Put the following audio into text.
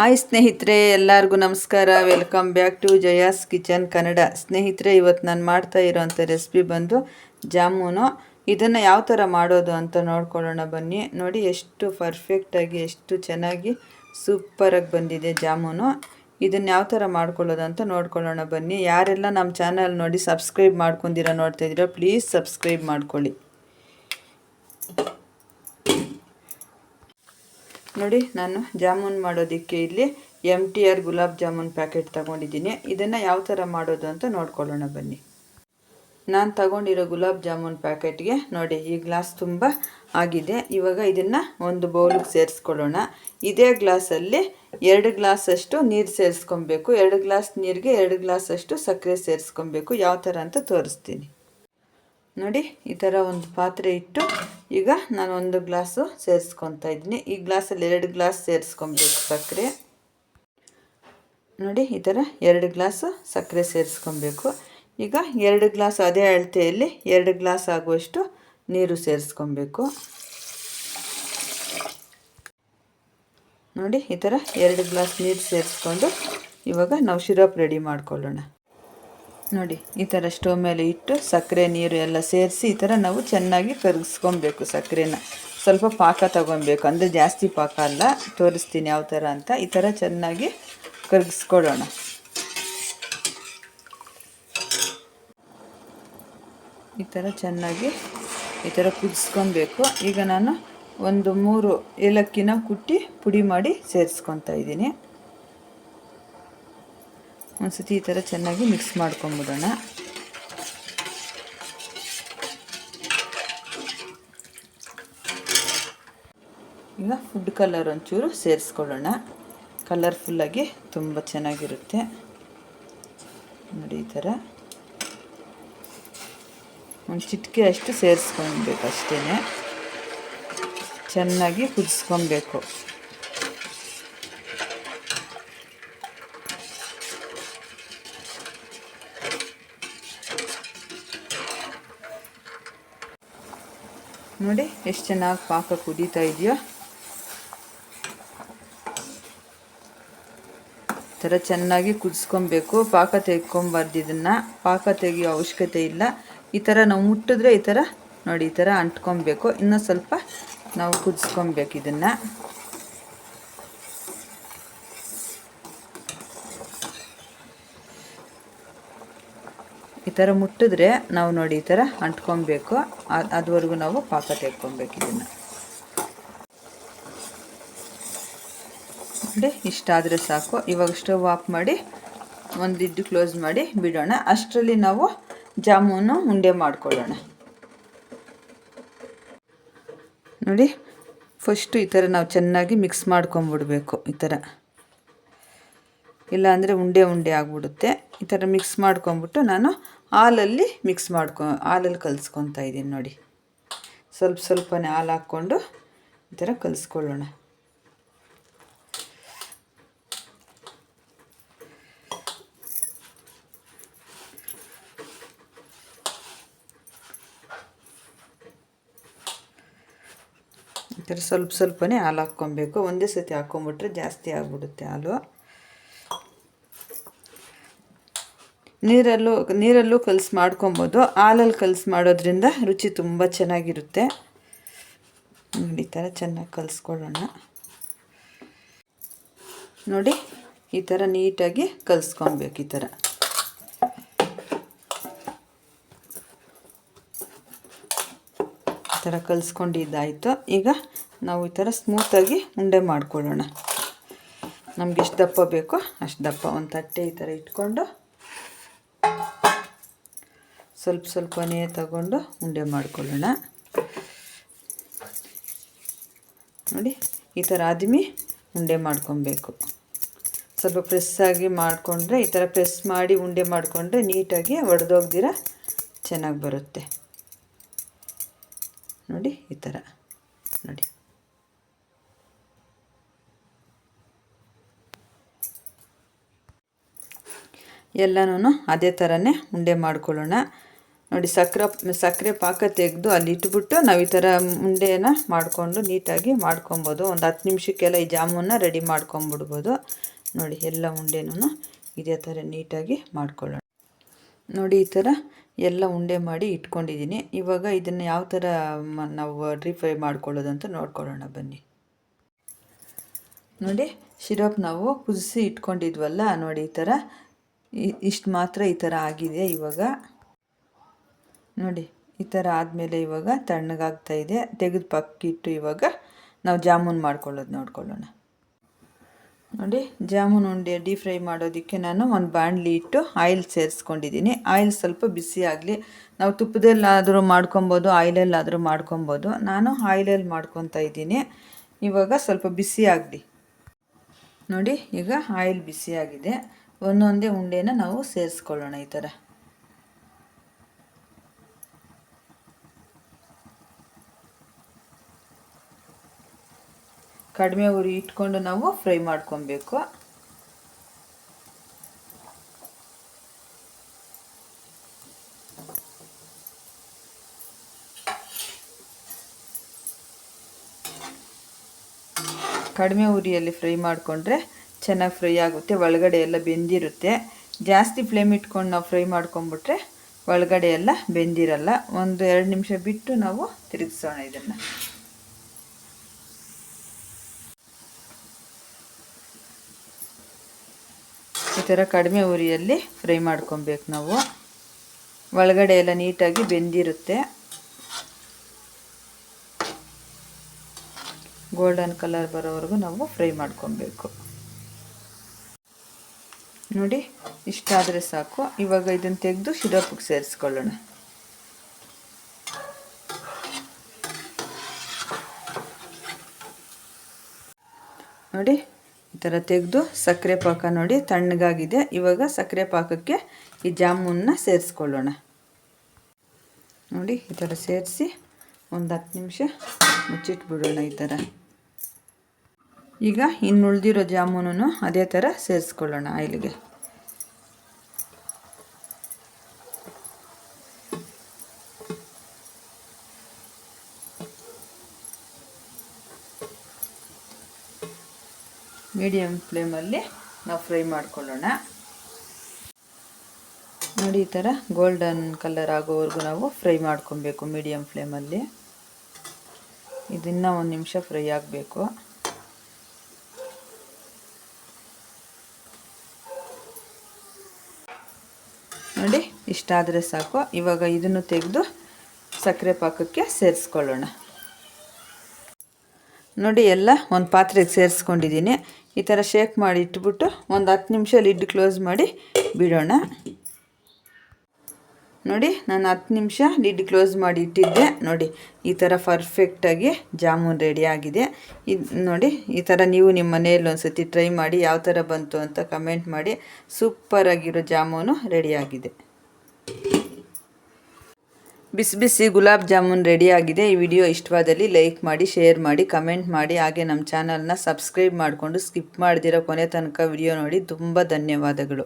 Hi ಸ್ನೇಹಿತರೆ, ಎಲ್ಲರಿಗೂ ನಮಸ್ಕಾರ. Welcome back to Jaya's kitchen Kannada ಸ್ನೇಹಿತರೆ ಇವತ್ತು ನಾನು ಮಾಡ್ತಾ ಇರೋವಂಥ ರೆಸಿಪಿ ಬಂದು ಜಾಮೂನು. ಇದನ್ನು ಯಾವ ಥರ ಮಾಡೋದು ಅಂತ ನೋಡ್ಕೊಳ್ಳೋಣ ಬನ್ನಿ. ನೋಡಿ, ಎಷ್ಟು ಪರ್ಫೆಕ್ಟಾಗಿ ಎಷ್ಟು ಚೆನ್ನಾಗಿ ಸೂಪರಾಗಿ ಬಂದಿದೆ ಜಾಮೂನು. ಇದನ್ನು ಯಾವ ಥರ ಮಾಡ್ಕೊಳ್ಳೋದು ಅಂತ ನೋಡ್ಕೊಳ್ಳೋಣ ಬನ್ನಿ. ಯಾರೆಲ್ಲ ನಮ್ಮ ಚಾನಲ್ ನೋಡಿ ಸಬ್ಸ್ಕ್ರೈಬ್ ಮಾಡ್ಕೊಂಡಿರೋ ನೋಡ್ತಾ ಇದ್ದೀರೋ ಪ್ಲೀಸ್ ಸಬ್ಸ್ಕ್ರೈಬ್ ಮಾಡ್ಕೊಳ್ಳಿ. ನೋಡಿ, ನಾನು ಜಾಮೂನ್ ಮಾಡೋದಕ್ಕೆ ಇಲ್ಲಿ M T R gulab jamun packet ತಗೊಂಡಿದ್ದೀನಿ. ಇದನ್ನು ಯಾವ ಥರ ಮಾಡೋದು ಅಂತ ನೋಡ್ಕೊಳ್ಳೋಣ ಬನ್ನಿ. ನಾನು ತಗೊಂಡಿರೋ ಗುಲಾಬ್ ಜಾಮೂನ್ ಪ್ಯಾಕೆಟ್ಗೆ ನೋಡಿ, ಈ ಗ್ಲಾಸ್ ತುಂಬ ಆಗಿದೆ. ಇವಾಗ ಇದನ್ನು ಒಂದು ಬೌಲಿಗೆ ಸೇರಿಸ್ಕೊಳ್ಳೋಣ. ಇದೇ ಗ್ಲಾಸಲ್ಲಿ ಎರಡು ಗ್ಲಾಸಷ್ಟು ನೀರು ಸೇರಿಸ್ಕೊಬೇಕು. ಎರಡು ಗ್ಲಾಸ್ ನೀರಿಗೆ ಎರಡು ಗ್ಲಾಸಷ್ಟು ಸಕ್ಕರೆ ಸೇರಿಸ್ಕೊಬೇಕು. ಯಾವ ಥರ ಅಂತ ತೋರಿಸ್ತೀನಿ. ನೋಡಿ, ಈ ಥರ ಒಂದು ಪಾತ್ರೆ ಇಟ್ಟು ಈಗ ನಾನು ಒಂದು ಗ್ಲಾಸು ಸೇರಿಸ್ಕೊತಾ ಇದ್ದೀನಿ. ಈ ಗ್ಲಾಸಲ್ಲಿ ಎರಡು ಗ್ಲಾಸ್ ಸೇರಿಸ್ಕೊಬೇಕು ಸಕ್ಕರೆ. ನೋಡಿ, ಈ ಥರ ಎರಡು ಗ್ಲಾಸು ಸಕ್ಕರೆ ಸೇರಿಸ್ಕೊಬೇಕು. ಈಗ ಎರಡು ಗ್ಲಾಸ್ ಅದೇ ಅಳತೆಯಲ್ಲಿ ಎರಡು ಗ್ಲಾಸ್ ಆಗುವಷ್ಟು ನೀರು ಸೇರಿಸ್ಕೊಬೇಕು. ನೋಡಿ, ಈ ಥರ ಎರಡು ಗ್ಲಾಸ್ ನೀರು ಸೇರಿಸ್ಕೊಂಡು ಇವಾಗ ನಾವು ಶಿರಪ್ ರೆಡಿ ಮಾಡ್ಕೊಳ್ಳೋಣ. ನೋಡಿ, ಈ ಥರ ಸ್ಟವ್ ಮೇಲೆ ಇಟ್ಟು ಸಕ್ಕರೆ, ನೀರು ಎಲ್ಲ ಸೇರಿಸಿ ಈ ಥರ ನಾವು ಚೆನ್ನಾಗಿ ಕರಗಿಸ್ಕೊಬೇಕು ಸಕ್ಕರೆನ. ಸ್ವಲ್ಪ ಪಾಕ ತಗೊಬೇಕು ಅಂದರೆ ಜಾಸ್ತಿ ಪಾಕ ಅಲ್ಲ, ತೋರಿಸ್ತೀನಿ ಯಾವ ಥರ ಅಂತ. ಈ ಥರ ಚೆನ್ನಾಗಿ ಕರಗಿಸ್ಕೊಳ್ಳೋಣ ಈ ಥರ ಚೆನ್ನಾಗಿ ಈ ಥರ ಕುದಿಸ್ಕೊಬೇಕು ಈಗ ನಾನು ಒಂದು ಮೂರು ಏಲಕ್ಕಿನ ಕುಟ್ಟಿ ಪುಡಿ ಮಾಡಿ ಸೇರಿಸ್ಕೊತಾ ಇದ್ದೀನಿ. ಒಂದು ಸತಿ ಈ ಥರ ಚೆನ್ನಾಗಿ ಮಿಕ್ಸ್ ಮಾಡ್ಕೊಂಬಿಡೋಣ. ಈಗ ಫುಡ್ ಕಲರ್ ಒಂಚೂರು ಸೇರಿಸ್ಕೊಳ್ಳೋಣ. ಕಲರ್ಫುಲ್ಲಾಗಿ ತುಂಬ ಚೆನ್ನಾಗಿರುತ್ತೆ. ನೋಡಿ ಈ ಥರ ಒಂದು ಚಿಟಿಕೆ ಅಷ್ಟು ಸೇರಿಸ್ಕೊಬೇಕು ಅಷ್ಟೇ ಚೆನ್ನಾಗಿ ಕುದಿಸ್ಕೊಬೇಕು ನೋಡಿ ಎಷ್ಟು ಚೆನ್ನಾಗಿ ಪಾಕ ಕುದೀತಾ ಇದೆಯೋ. ಥರ ಚೆನ್ನಾಗಿ ಕುದಿಸ್ಕೊಬೇಕು, ಪಾಕ ತೆಗ್ಕೊಂಬಾರ್ದು ಇದನ್ನು. ಪಾಕ ತೆಗಿಯೋ ಅವಶ್ಯಕತೆ ಇಲ್ಲ. ಈ ಥರ ನಾವು ಮುಟ್ಟಿದ್ರೆ ಈ ಥರ ನೋಡಿ ಈ ಥರ ಅಂಟ್ಕೊಬೇಕು. ಇನ್ನೂ ಸ್ವಲ್ಪ ನಾವು ಕುದಿಸ್ಕೊಬೇಕು ಇದನ್ನು. ಈ ಥರ ಮುಟ್ಟಿದ್ರೆ ನಾವು ನೋಡಿ ಈ ಥರ ಅಂಟ್ಕೊಬೇಕು. ಅದುವರೆಗೂ ನಾವು ಪಾಕ ತೆಗ್ಕೊಬೇಕು ಇದನ್ನು. ನೋಡಿ, ಇಷ್ಟಾದರೆ ಸಾಕು. ಇವಾಗ ಸ್ಟವ್ ಆಫ್ ಮಾಡಿ ಒಂದು ಇದ್ದು ಕ್ಲೋಸ್ ಮಾಡಿ ಬಿಡೋಣ. ಅಷ್ಟರಲ್ಲಿ ನಾವು ಜಾಮೂನು ಉಂಡೆ ಮಾಡ್ಕೊಳ್ಳೋಣ. ನೋಡಿ, ಫಸ್ಟು ಈ ಥರ ನಾವು ಚೆನ್ನಾಗಿ ಮಿಕ್ಸ್ ಮಾಡ್ಕೊಂಬಿಡ್ಬೇಕು ಈ ಥರ. ಇಲ್ಲಾಂದರೆ ಉಂಡೆ ಉಂಡೆ ಆಗಿಬಿಡುತ್ತೆ. ಈ ಥರ ಮಿಕ್ಸ್ ಮಾಡ್ಕೊಂಬಿಟ್ಟು ನಾನು ಹಾಲಲ್ಲಿ ಮಿಕ್ಸ್ ಮಾಡ್ಕೊ, ಹಾಲಲ್ಲಿ ಕಲಿಸ್ಕೊತಾ ಇದ್ದೀನಿ ನೋಡಿ. ಸ್ವಲ್ಪ ಸ್ವಲ್ಪನೇ ಹಾಲು ಹಾಕ್ಕೊಂಡು ಈ ಥರ ಕಲಿಸ್ಕೊಳ್ಳೋಣ. ಈ ಥರ ಸ್ವಲ್ಪ ಸ್ವಲ್ಪನೇ ಹಾಲು ಹಾಕ್ಕೊಬೇಕು. ಒಂದೇ ಸತಿ ಹಾಕ್ಕೊಂಬಿಟ್ರೆ ಜಾಸ್ತಿ ಆಗಿಬಿಡುತ್ತೆ ಹಾಲು. ನೀರಲ್ಲೂ ನೀರಲ್ಲೂ ಕಲಸಿ ಮಾಡ್ಕೊಬೋದು. ಹಾಲಲ್ಲಿ ಕಲಸಿ ಮಾಡೋದ್ರಿಂದ ರುಚಿ ತುಂಬ ಚೆನ್ನಾಗಿರುತ್ತೆ. ನೋಡಿ, ಈ ಥರ ಚೆನ್ನಾಗಿ ಕಲಿಸ್ಕೊಳ್ಳೋಣ. ನೋಡಿ, ಈ ಥರ ನೀಟಾಗಿ ಕಲಿಸ್ಕೊಬೇಕು ಈ ಥರ ಈ ಥರ ಕಲಿಸ್ಕೊಂಡಿದ್ದಾಯಿತು. ಈಗ ನಾವು ಈ ಥರ ಸ್ಮೂತಾಗಿ ಉಂಡೆ ಮಾಡ್ಕೊಳ್ಳೋಣ. ನಮ್ಗೆ ಎಷ್ಟು ದಪ್ಪ ಬೇಕೋ ಅಷ್ಟು ದಪ್ಪ. ಒಂದು ತಟ್ಟೆ ಈ ಥರ ಇಟ್ಕೊಂಡು ಸ್ವಲ್ಪ ಸ್ವಲ್ಪನೇ ತಗೊಂಡು ಉಂಡೆ ಮಾಡ್ಕೊಳ್ಳೋಣ. ನೋಡಿ, ಈ ಥರ ಆದ್ಮಿ ಉಂಡೆ ಮಾಡ್ಕೊಬೇಕು. ಸ್ವಲ್ಪ ಪ್ರೆಸ್ಸಾಗಿ ಮಾಡಿಕೊಂಡ್ರೆ, ಈ ಥರ ಪ್ರೆಸ್ ಮಾಡಿ ಉಂಡೆ ಮಾಡಿಕೊಂಡ್ರೆ ನೀಟಾಗಿ ಒಡೆದೋಗ್ದಿರ ಚೆನ್ನಾಗಿ ಬರುತ್ತೆ. ನೋಡಿ, ಈ ಥರ. ನೋಡಿ. ಎಲ್ಲನೂ ಅದೇ ಥರನೇ ಉಂಡೆ ಮಾಡ್ಕೊಳ್ಳೋಣ. ನೋಡಿ ಸಕ್ಕರೆ ಸಕ್ಕರೆ ಪಾಕ ತೆಗೆದು ಅಲ್ಲಿ ಇಟ್ಬಿಟ್ಟು ನಾವು ಈ ಥರ ಉಂಡೆನ ಮಾಡಿಕೊಂಡು ನೀಟಾಗಿ ಮಾಡ್ಕೊಬೋದು. ಒಂದು ಹತ್ತು ನಿಮಿಷಕ್ಕೆಲ್ಲ ಈ ಜಾಮೂನ ರೆಡಿ ಮಾಡ್ಕೊಂಬಿಡ್ಬೋದು. ನೋಡಿ ಎಲ್ಲ ಉಂಡೆನೂ ಇದೇ ಥರ ನೀಟಾಗಿ ಮಾಡ್ಕೊಳ್ಳೋಣ. ನೋಡಿ ಈ ಥರ ಎಲ್ಲ ಉಂಡೆ ಮಾಡಿ ಇಟ್ಕೊಂಡಿದ್ದೀನಿ. ಇವಾಗ ಇದನ್ನು ಯಾವ ಥರ ನಾವು ರೀಫ್ರೈ ಮಾಡ್ಕೊಳ್ಳೋದಂತ ನೋಡ್ಕೊಳ್ಳೋಣ ಬನ್ನಿ. ನೋಡಿ ಶಿರಪ್ ನಾವು ಕುದಿಸಿ ಇಟ್ಕೊಂಡಿದ್ವಲ್ಲ, ನೋಡಿ ಈ ಥರ ಇಷ್ಟು ಮಾತ್ರ ಈ ಥರ ಆಗಿದೆ ಇವಾಗ? ನೋಡಿ, ಈ ಥರ ಆದಮೇಲೆ ಇವಾಗ ತಣ್ಣಗಾಗ್ತಾ ಇದೆ. ತೆಗೆದು ಪಕ್ಕಿಟ್ಟು ಇವಾಗ ನಾವು ಜಾಮೂನ್ ಮಾಡ್ಕೊಳ್ಳೋದು ನೋಡ್ಕೊಳ್ಳೋಣ. ನೋಡಿ, ಜಾಮೂನ್ ಉಂಡೆ ಡೀಪ್ ಫ್ರೈ ಮಾಡೋದಕ್ಕೆ ನಾನು ಒಂದು ಬಾಣಲಿ ಇಟ್ಟು ಆಯಿಲ್ ಸೇರಿಸ್ಕೊಂಡಿದ್ದೀನಿ. ಆಯಿಲ್ ಸ್ವಲ್ಪ ಬಿಸಿ ಆಗಲಿ, ನಾವು ತುಪ್ಪದಲ್ಲಾದರೂ ಮಾಡ್ಕೊಬೋದು ಆಯಿಲಲ್ಲಾದರೂ ಮಾಡ್ಕೊಬೋದು. ನಾನು ಆಯಿಲಲ್ಲಿ ಮಾಡ್ಕೊತಾ ಇದ್ದೀನಿ. ಇವಾಗ ಸ್ವಲ್ಪ ಬಿಸಿ ಆಗಲಿ. ನೋಡಿ, ಈಗ ಆಯಿಲ್ ಬಿಸಿಯಾಗಿದೆ ಒಂದೊಂದೇ ಉಂಡೆನ ನಾವು ಸೇರಿಸ್ಕೊಳ್ಳೋಣ ಈ ಥರ. ಕಡಿಮೆ ಉರಿ ಇಟ್ಕೊಂಡು ನಾವು ಫ್ರೈ ಮಾಡ್ಕೊಬೇಕು. ಕಡಿಮೆ ಉರಿಯಲ್ಲಿ ಫ್ರೈ ಮಾಡಿಕೊಂಡ್ರೆ ಚೆನ್ನಾಗಿ ಫ್ರೈ ಆಗುತ್ತೆ, ಒಳಗಡೆ ಎಲ್ಲ ಬೆಂದಿರುತ್ತೆ. ಜಾಸ್ತಿ ಫ್ಲೇಮ್ ಇಟ್ಕೊಂಡು ನಾವು ಫ್ರೈ ಮಾಡ್ಕೊಂಬಿಟ್ರೆ ಒಳಗಡೆ ಎಲ್ಲ ಬೆಂದಿರಲ್ಲ. ಒಂದು ಎರಡು ನಿಮಿಷ ಬಿಟ್ಟು ನಾವು ತಿರುಗಿಸೋಣ ಇದನ್ನು. ಈ ಥರ ಕಡಿಮೆ ಉರಿಯಲ್ಲಿ ಫ್ರೈ ಮಾಡ್ಕೊಬೇಕು ನಾವು. ಒಳಗಡೆ ಎಲ್ಲ ನೀಟಾಗಿ ಬೆಂದಿರುತ್ತೆ. ಗೋಲ್ಡನ್ ಕಲರ್ ಬರೋವರೆಗೂ ನಾವು ಫ್ರೈ ಮಾಡ್ಕೊಬೇಕು. ನೋಡಿ ಇಷ್ಟಾದರೆ ಸಾಕು. ಇವಾಗ ಇದನ್ನು ತೆಗೆದು ಶಿರಪ್ಗೆ ಸೇರಿಸ್ಕೊಳ್ಳೋಣ. ನೋಡಿ ಈ ಥರ ತೆಗೆದು ಸಕ್ಕರೆ ಪಾಕ ನೋಡಿ, ತಣ್ಣಗಾಗಿದೆ. ಇವಾಗ ಸಕ್ಕರೆ ಪಾಕಕ್ಕೆ ಈ ಜಾಮೂನ್ನ ಸೇರಿಸ್ಕೊಳ್ಳೋಣ. ನೋಡಿ, ಈ ಥರ ಸೇರಿಸಿ ಒಂದು ಹತ್ತು ನಿಮಿಷ ಮುಚ್ಚಿಟ್ಬಿಡೋಣ ಈ ಥರ ಈಗ ಇನ್ನು ಉಳಿದಿರೋ ಅದೇ ಥರ ಸೇರಿಸ್ಕೊಳ್ಳೋಣ ಆಯಿಲ್ಗೆ. ಮೀಡಿಯಮ್ ಫ್ಲೇಮಲ್ಲಿ ನಾವು ಫ್ರೈ ಮಾಡ್ಕೊಳ್ಳೋಣ. ನೋಡಿ, ಈ ಥರ ಗೋಲ್ಡನ್ ಕಲರ್ ಆಗೋವರೆಗೂ ನಾವು ಫ್ರೈ ಮಾಡ್ಕೊಬೇಕು ಮೀಡಿಯಮ್ ಫ್ಲೇಮಲ್ಲಿ ಇದನ್ನು ಒಂದು ನಿಮಿಷ ಫ್ರೈ ಆಗಬೇಕು. ನೋಡಿ, ಇಷ್ಟಾದರೆ ಸಾಕು. ಇವಾಗ ಇದನ್ನು ತೆಗೆದು ಸಕ್ಕರೆ ಪಾಕಕ್ಕೆ ಸೇರಿಸ್ಕೊಳ್ಳೋಣ. ನೋಡಿ ಎಲ್ಲ ಒಂದು ಪಾತ್ರೆಗೆ ಸೇರಿಸ್ಕೊಂಡಿದ್ದೀನಿ. ಈ ಥರ ಶೇಕ್ ಮಾಡಿ ಇಟ್ಬಿಟ್ಟು ಒಂದು ಹತ್ತು ನಿಮಿಷ ಲಿಡ್ ಕ್ಲೋಸ್ ಮಾಡಿ ಬಿಡೋಣ. ನೋಡಿ, ನಾನು ಹತ್ತು ನಿಮಿಷ ಲಿಡ್ ಕ್ಲೋಸ್ ಮಾಡಿ ಇಟ್ಟಿದ್ದೆ. ನೋಡಿ, ಈ ಥರ ಪರ್ಫೆಕ್ಟಾಗಿ ಜಾಮೂನ್ ರೆಡಿ ಆಗಿದೆ. ಇದು ನೋಡಿ, ಈ ಥರ ನೀವು ನಿಮ್ಮ ಮನೆಯಲ್ಲಿ ಒಂದು ಸತಿ ಟ್ರೈ ಮಾಡಿ ಯಾವ ಥರ ಬಂತು ಅಂತ ಕಮೆಂಟ್ ಮಾಡಿ. ಸೂಪರಾಗಿರೋ ಜಾಮೂನು ರೆಡಿಯಾಗಿದೆ ಬಿಸಿ ಬಿಸಿ ಗುಲಾಬ್ ಜಾಮೂನ್ ರೆಡಿಯಾಗಿದೆ ಈ ವಿಡಿಯೋ ಇಷ್ಟವಾದಲ್ಲಿ ಲೈಕ್ ಮಾಡಿ ಶೇರ್ ಮಾಡಿ ಕಮೆಂಟ್ ಮಾಡಿ. ಹಾಗೆ ನಮ್ಮ ಚಾನಲ್ನ ಸಬ್ಸ್ಕ್ರೈಬ್ ಮಾಡಿಕೊಂಡು ಸ್ಕಿಪ್ ಮಾಡ್ದಿರೋ ಕೊನೆ ತನಕ ವಿಡಿಯೋ ನೋಡಿ. ತುಂಬ ಧನ್ಯವಾದಗಳು.